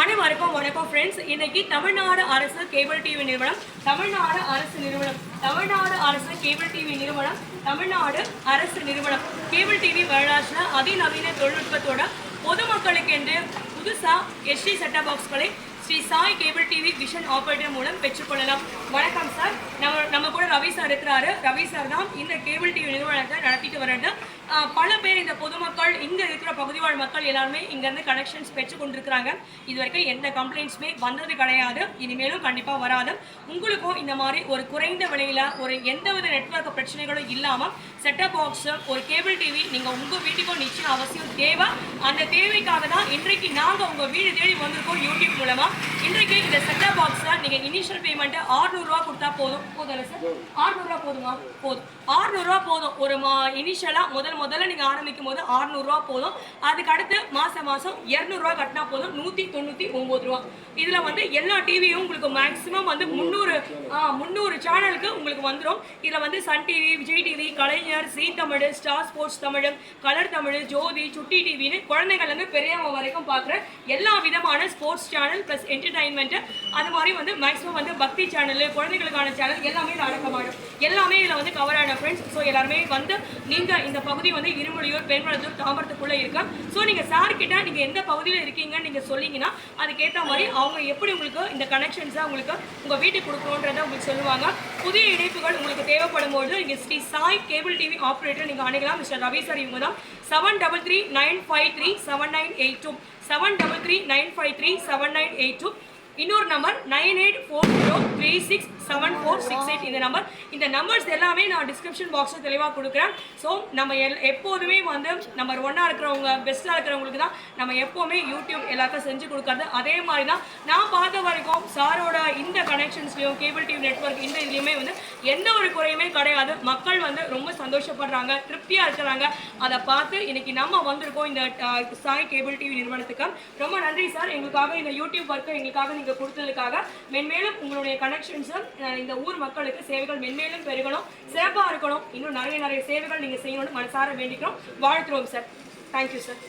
அனைவருக்கும் வணக்கம் ஃப்ரெண்ட்ஸ் இன்னைக்கு தமிழ்நாடு அரசு கேபிள் டிவி நிறுவனம் தமிழ்நாடு அரசு நிறுவனம் தமிழ்நாடு அரசு கேபிள் டிவி நிறுவனம் தமிழ்நாடு அரசு நிறுவனம். கேபிள் டிவி வரலாற்றில் அதிநவீன தொழில்நுட்பத்தோட பொதுமக்களுக்கென்று புதுசா எஸ்டி செட்டா பாக்ஸ்களை Sri Sai cable TV vision operator மூலம் பெற்றுக்கொள்ளலாம். வணக்கம் சார் நம்ம நம்ம கூட ரவி சார் இருக்கிறாரு. ரவி சார் தான் இந்த கேபிள் டிவி நிறுவனத்தை நடத்திட்டு வர்றாரு. பல பேர் இந்த பொதுமக்கள் இங்க இருக்கிற பகுதிவாழ் மக்கள் எல்லாருமே இங்க இருந்து கனெக்ஷன்ஸ் பெற்று கொண்டிருக்கிறாங்க. இது வரைக்கும் எந்த கம்ப்ளைண்ட்ஸுமே வந்தது கிடையாது. இனிமேலும் கண்டிப்பா வராது. உங்களுக்கும் இந்த மாதிரி ஒரு குறைந்த விலையில ஒரு எந்தவித நெட்வொர்க் பிரச்சனைகளும் இல்லாம செட்டப் பாக்ஸ் ஒரு கேபிள் டிவி நீங்க உங்க வீட்டுக்கும் நிச்சயம் அவசியம் தேவை. அந்த தேவைக்காக தான் இன்றைக்கு நாங்க உங்க வீடு தேடி வந்திருக்கோம் யூடியூப் மூலமா. இன்றைக்கு இந்த செட்டப் பாக்ஸில் நீங்க இனிஷியல் பேமெண்ட் ஆறுநூறுவா கொடுத்தா போதும். போதும் சார் ஆறுநூறுவா போதுமா? போதும். ஆறுநூறுவா போதும். ஒரு மா இனிஷியலா முதல் முதல்ல நீங்க ஆரம்பிக்கும் போது 600 போதும். அதுக்கு அடுத்து மாதம் மாசம் இரநூறுவா கட்டினா போதும். நூத்தி தொண்ணூற்றி ஒன்பது ரூபா. இதுல வந்து எல்லா டிவியும் உங்களுக்கு மேக்ஸிமம் வந்து முந்நூறு முந்நூறு சேனலுக்கு உங்களுக்கு வந்துடும் இதுல வந்து Sun TV Vijay TV Kalaignar Zee Tamil Star Sports Tamil Color Tamil Jothi Chutti டிவின்னு குழந்தைங்கள்ல இருந்து பெரியவங்க வரைக்கும் பார்க்குற எல்லா விதமான ஸ்போர்ட்ஸ் சேனல் ப்ளஸ் என்டர்டைன்மெண்ட் அது மாதிரி வந்து மேக்ஸிமம் வந்து பக்தி சேனல் குழந்தைகளுக்கான சேனல் எல்லாமே இதில் அடக்கமாகும் எல்லாமே இதில் வந்து கவர் ஆன ஃப்ரெண்ட்ஸ் ஸோ எல்லாருமே வந்து நீங்கள் இந்த பகுதி வந்து இருமொழியூர் பெருமளத்தூர் தாம்பரத்துக்குள்ளே இருக்கா. ஸோ நீங்கள் சார் கிட்ட நீங்கள் எந்த பகுதியில் இருக்கீங்கன்னு நீங்கள் சொன்னீங்கன்னா அதுக்கேற்ற மாதிரி அவங்க எப்படி உங்களுக்கு இந்த கனெக்ஷன்ஸாக உங்களுக்கு உங்கள் வீட்டுக்கு கொடுக்கணுன்றதை உங்களுக்கு சொல்லுவாங்க. புதிய இணைப்புகள் உங்களுக்கு தேவைப்படும் போது நீங்கள் Sri Sai cable TV operator நீங்கள் அணுகலாம். மிஸ்டர் ரவி சார் இவங்க தான் seven double three nine five three seven nine eight two seven double three nine five three seven nine eight two இன்னொரு number nine eight four zero three six seven four six eight இந்த number இந்த numbers எல்லாமே நான் description பாக்ஸில் தெளிவாக கொடுக்குறேன். So நம்ம L எப்போதுமே வந்து நம்பர் ஒன்னாக இருக்கிறவங்க பெஸ்ட்டாக இருக்கிறவங்களுக்கு தான் நம்ம எப்போவுமே யூடியூப் எல்லாத்தையும் செஞ்சு கொடுக்கறது. அதே மாதிரி தான் நான் பார்த்த வரைக்கும் சாரோட இந்த கனெக்ஷன்ஸ்லையும் கேபிள் டிவி நெட்வொர்க் இந்த இதுலையுமே வந்து எந்த ஒரு குறையுமே கிடையாது. மக்கள் வந்து ரொம்ப சந்தோஷப்படுறாங்க திருப்தியாக இருக்கிறாங்க. அதை பார்த்து இன்னைக்கு நம்ம வந்திருக்கோம் இந்த சாய் கேபிள் டிவி நிறுவனத்துக்கு. ரொம்ப நன்றி சார் எங்களுக்காக இந்த யூடியூப் ஒர்க்கை எங்களுக்காக நீங்கள் கொடுத்ததுக்காக மென்மேலும் உங்களுடைய கனெக்ஷன்ஸும் இந்த ஊர் மக்களுக்கு சேவைகள் மென்மேலும் பெருகணும் சிறப்பா இருக்கணும். இன்னும் நிறைய நிறைய சேவைகள் நீங்கள் செய்யணும்னு மனசார வேண்டிக்கிறோம். வாழ்த்துறோம் சார் தேங்க்யூ சார்